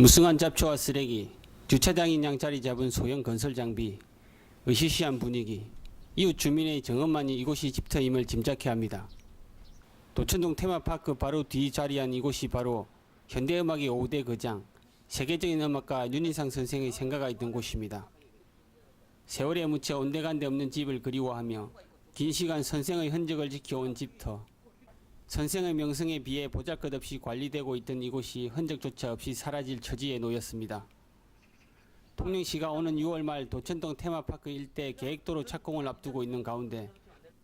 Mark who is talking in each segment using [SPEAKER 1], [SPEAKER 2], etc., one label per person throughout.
[SPEAKER 1] 무성한 잡초와 쓰레기, 주차장인 양 자리 잡은 소형 건설 장비, 으시시한 분위기, 이웃 주민의 정엄만이 이곳이 집터임을 짐작케 합니다. 도천동 테마파크 바로 뒤 자리한 이곳이 바로 현대음악의 5대 거장, 세계적인 음악가 윤희상 선생의 생가가 있던 곳입니다. 세월에 묻혀 온데간데 없는 집을 그리워하며 긴 시간 선생의 흔적을 지켜온 집터. 선생의 명성에 비해 보잘것없이 관리되고 있던 이곳이 흔적조차 없이 사라질 처지에 놓였습니다. 통영시가 오는 6월 말 도천동 테마파크 일대 계획도로 착공을 앞두고 있는 가운데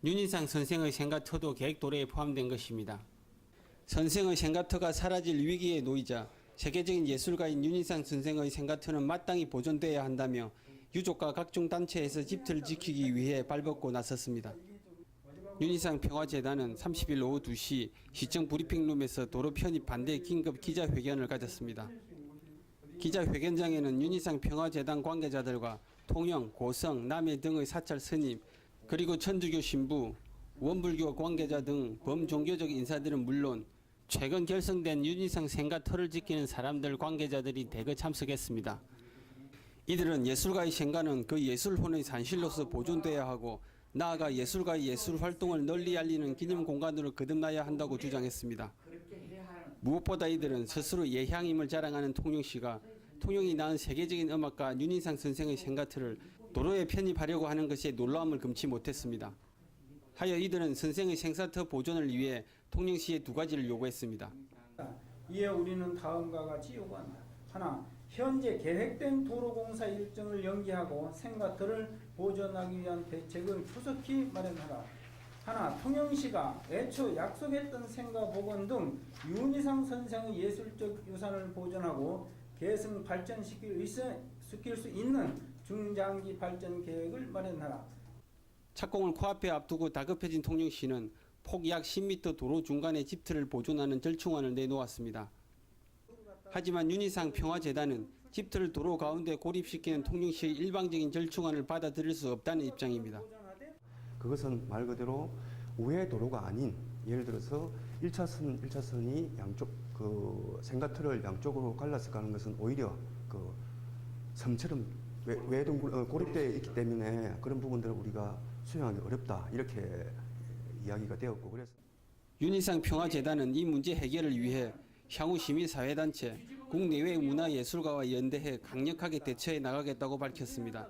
[SPEAKER 1] 윤인상 선생의 생가터도 계획도로에 포함된 것입니다. 선생의 생가터가 사라질 위기에 놓이자 세계적인 예술가인 윤인상 선생의 생가터는 마땅히 보존돼야 한다며 유족과 각종 단체에서 집터를 지키기 위해 발벗고 나섰습니다. 윤희상 평화재단은 30일 오후 2시 시청 브리핑룸에서 도로 편입 반대 긴급 기자회견을 가졌습니다. 기자회견장에는 윤희상 평화재단 관계자들과 통영, 고성, 남해 등의 사찰 스님 그리고 천주교 신부, 원불교 관계자 등 범종교적 인사들은 물론 최근 결성된 윤희상 생가터를 지키는 사람들 관계자들이 대거 참석했습니다. 이들은 예술가의 생가는 그 예술혼의 산실로서 보존돼야 하고 나아가 예술가의 예술 활동을 널리 알리는 기념 공간으로 거듭나야 한다고 주장했습니다. 무엇보다 이들은 스스로 예향임을 자랑하는 통영시가 통영이 낳은 세계적인 음악가 윤인상 선생의 생가트를 도로에 편입하려고 하는 것에 놀라움을 금치 못했습니다. 하여 이들은 선생의 생사터 보존을 위해 통영시에 두 가지를 요구했습니다.
[SPEAKER 2] 이에 우리는 다음과 같이 요구한다. 하나, 현재 계획된 도로공사 일정을 연기하고 생가터를 보존하기 위한 대책을 조속히 마련하라. 하나, 통영시가 애초 약속했던 생가 복원 등 윤희상 선생의 예술적 유산을 보존하고 계승 발전시킬 수 있는 중장기 발전 계획을 마련하라.
[SPEAKER 1] 착공을 코앞에 앞두고 다급해진 통영시는 폭 약 10m 도로 중간에 집터를 보존하는 절충안을 내놓았습니다. 하지만 윤희상 평화재단은 집터를 도로 가운데 고립시키는 통영시의 일방적인 절충안을 받아들일 수 없다는 입장입니다.
[SPEAKER 3] 그것은 말 그대로 우회 도로가 아닌 예를 들어서 1차선, 1차선이 양쪽 그 생가터를 양쪽으로 갈라서 가는 것은 오히려 그 섬처럼 외- 외동 어, 고립되어 있기 때문에 그런 부분들을 우리가 수용하기 어렵다 이렇게 이야기가 되었고 그래서
[SPEAKER 1] 윤희상 평화재단은 이 문제 해결을 위해 향후 시민사회단체, 국내외 문화예술가와 연대해 강력하게 대처해 나가겠다고 밝혔습니다.